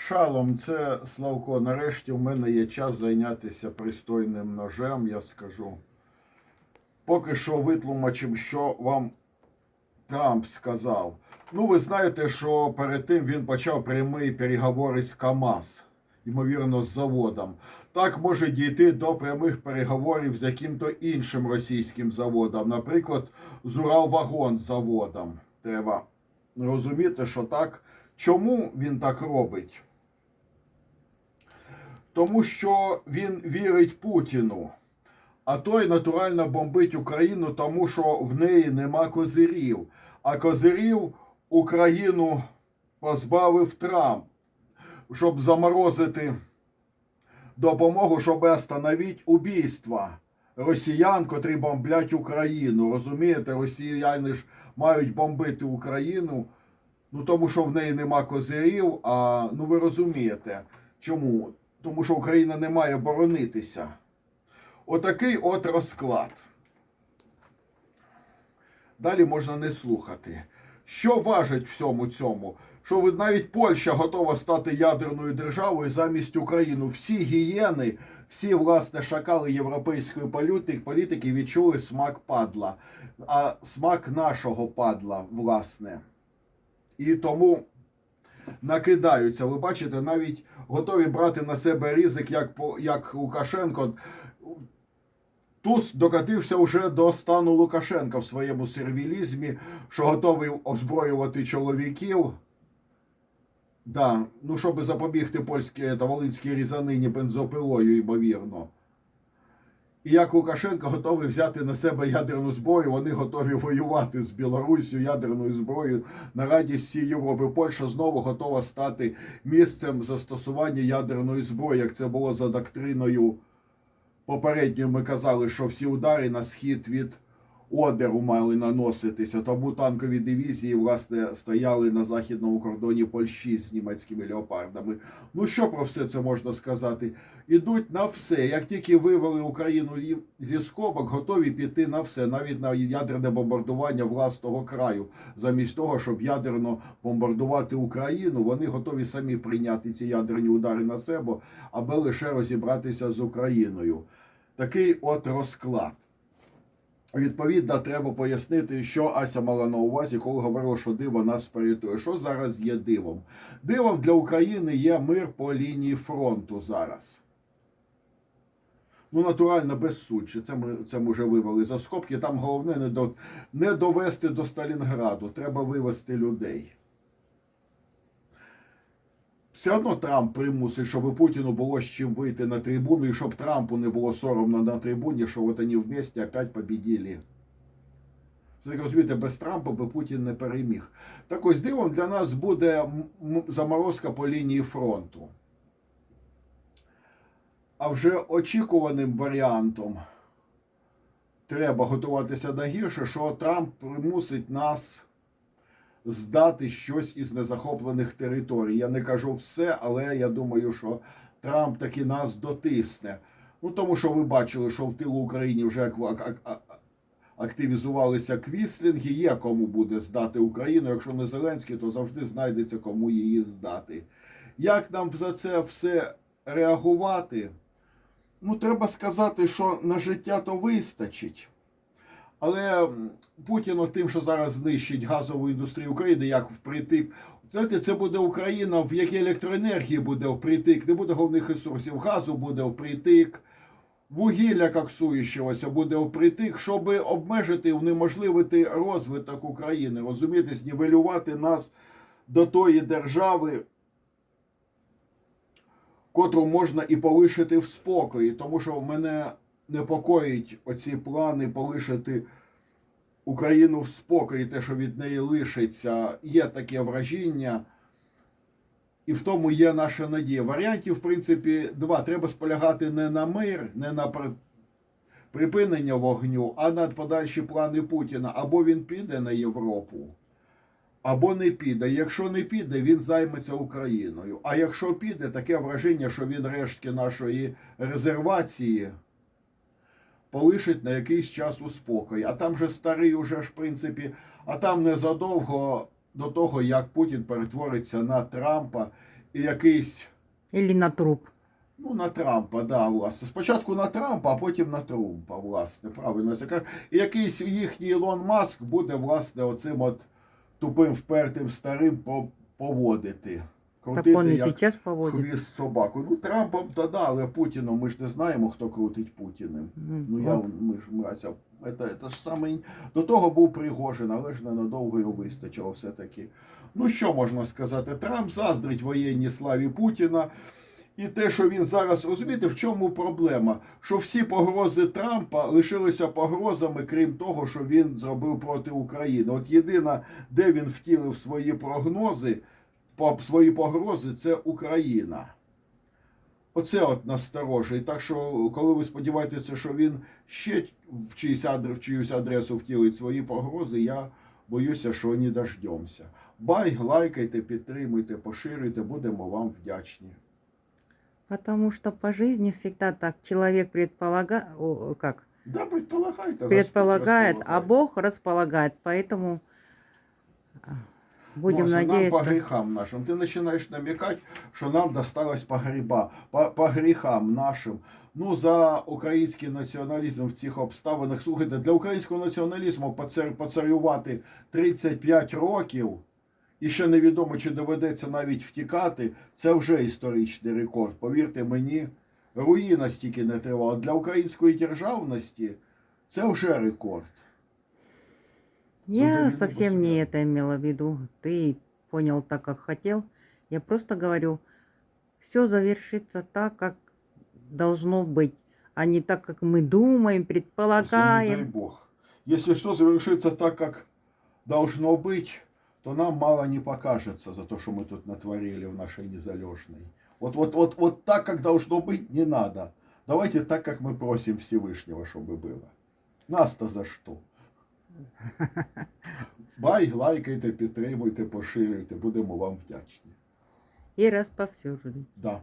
Шалом, це Славко. Нарешті в мене є час зайнятися пристойним ножем, я скажу. Поки що витлумачив, що вам Трамп сказав. Ну, ви знаєте, що перед тим він почав прямі переговори з КАМАЗ, ймовірно, з заводом. Так може дійти до прямих переговорів з яким-то іншим російським заводом, наприклад, з Уралвагон заводом. Треба розуміти, що так. Чому він так робить? Тому що він вірить Путіну. А той натурально бомбить Україну, тому що в неї нема козирів. А козирів Україну позбавив Трамп, щоб заморозити допомогу, щоб остановити убійства росіян, котрі бомблять Україну. Розумієте, росіяни ж мають бомбити Україну. Ну тому що в неї нема козирів, а ну ви розумієте, чому? Тому що Україна не має боронитися. Отакий от розклад. Далі можна не слухати. Що важить всьому цьому? Що ви навіть Польща готова стати ядерною державою замість України. Всі гієни, всі власне шакали європейської політики, відчули смак падла, а смак нашого падла, власне. І тому накидаються. Ви бачите, навіть готові брати на себе ризик, як, як Лукашенко. Туз докатився вже до стану Лукашенка в своєму сервілізмі, що готовий озброювати чоловіків. Да, ну щоб запобігти польській та волинській різанині бензопилою, ймовірно. І як Лукашенко готовий взяти на себе ядерну зброю, вони готові воювати з Білоруссю ядерною зброєю на радість всієї Європи. Польща знову готова стати місцем застосування ядерної зброї, як це було за доктриною попередньо. Ми казали, що всі удари на схід від Одеру мали наноситися. Тому танкові дивізії власне стояли на західному кордоні Польщі з німецькими леопардами. Ну що про все це можна сказати? Ідуть на все. Як тільки вивели Україну зі скобок, готові піти на все, навіть на ядерне бомбардування власного краю. Замість того, щоб ядерно бомбардувати Україну, вони готові самі прийняти ці ядерні удари на себе, аби лише розібратися з Україною. Такий от розклад. Відповідно, треба пояснити, що Ася мала на увазі, коли говорила, що диво нас порятує. Що зараз є дивом? Дивом для України є мир по лінії фронту зараз. Ну, натурально, без суті. Це ми, це ми вже вивели за скобки. Там головне не, до, не довести до Сталінграду. Треба вивести людей. Все одно Трамп примусить, щоб Путіну було з чим вийти на трибуну, і щоб Трампу не було соромно на трибуні, що от вони вместе опять победили. Це розумієте, без Трампа би Путін не переміг. Так ось дивом для нас буде заморозка по лінії фронту. А вже очікуваним варіантом треба готуватися на гірше, що Трамп примусить нас здати щось із незахоплених територій. Я не кажу все, але я думаю, що Трамп таки нас дотисне. Ну тому що ви бачили, що в тилу України вже активізувалися квіслінги. Є кому буде здати Україну. Якщо не Зеленський, то завжди знайдеться кому її здати. Як нам за це все реагувати? Ну, треба сказати, що на життя то вистачить. Але Путіну тим, що зараз знищить газову індустрію України, як впритик. Знаєте, це буде Україна, в якій електроенергії буде впритик, не буде головних ресурсів. Газу буде впритик, вугілля коксуючогося буде впритик, щоб обмежити, унеможливити розвиток України, розумієте, знівелювати нас до тої держави, котру можна і полишити в спокої, тому що в мене непокоїть оці плани полишити Україну в спокої, те, що від неї лишиться, є таке вражіння. І в тому є наша надія. Варіантів, в принципі, два. Треба сполягати не на мир, не на припинення вогню, а на подальші плани Путіна. Або він піде на Європу, або не піде. Якщо не піде, він займеться Україною. А якщо піде, таке враження, що він рештки нашої резервації полишить на якийсь час у спокій. А там же старий уже ж, в принципі, а там незадовго до того, як Путін перетвориться на Трампа і якийсь Или на труп. Ну, на Трампа, да, власне. Спочатку на Трампа, а потім на Трумпа, власне, правильно це кажу. І якийсь їхній Ілон Маск буде, власне, оцим от тупим, впертим старим по- поводити. Так он и як сейчас поводит. хвіст собаку. Ну, Трампом то да, але Путіном ми ж не знаємо, хто крутить Путіним. Мгм. Ну, я, ми ж мразя. Це, це ж саме... До того був Пригожин, але ж ненадовго його вистачило все-таки. Ну, що можна сказати? Трамп заздрить воєнній славі Путіна. І те, що він зараз розумієте, в чому проблема? Що всі погрози Трампа лишилися погрозами, крім того, що він зробив проти України. От єдина, де він втілив свої прогнози, свої погрози, це Україна. Оце от насторожує. Так що, коли ви сподіваєтеся, що він ще в чиюсь, адр- в чиюсь адресу втілить свої погрози, я боюся, що не дождемося. Бай, лайкайте, підтримуйте, поширюйте, будемо вам вдячні. Потому что по жизни всегда так. Человек предполагает, как? Да. Предполагает, а. Бог располагает. Поэтому будем Ну, надеяться. Нам по гріхам нашим. Ти починаєш намікати, що нам досталось по гриба, по, по гріхам нашим. Ну, за український націоналізм в цих обставинах. Слухайте, для українського націоналізму поцар- поцарювати 35 років, і ще невідомо, чи доведеться навіть втікати, це вже історичний рекорд. Повірте мені, руїна стільки не тривала. Для української державності це вже рекорд. Я Судові совсем не это имела в виду. Ты понял так, как хотел. Я просто говорю, все завершится так, как должно быть, а не так, как мы думаем, Если, не дай предполагаем. бог. Если все завершится так, как должно быть, то нам мало не покажется за то, что мы тут натворили в нашей незалежной. Вот, вот, вот, вот так, как должно быть, не надо. Давайте так, как мы просим Всевышнего, чтобы было. Нас-то за що? Бай, лайкайте, підтримуйте, поширюйте, будемо вам вдячні. И расповсюжили. Да.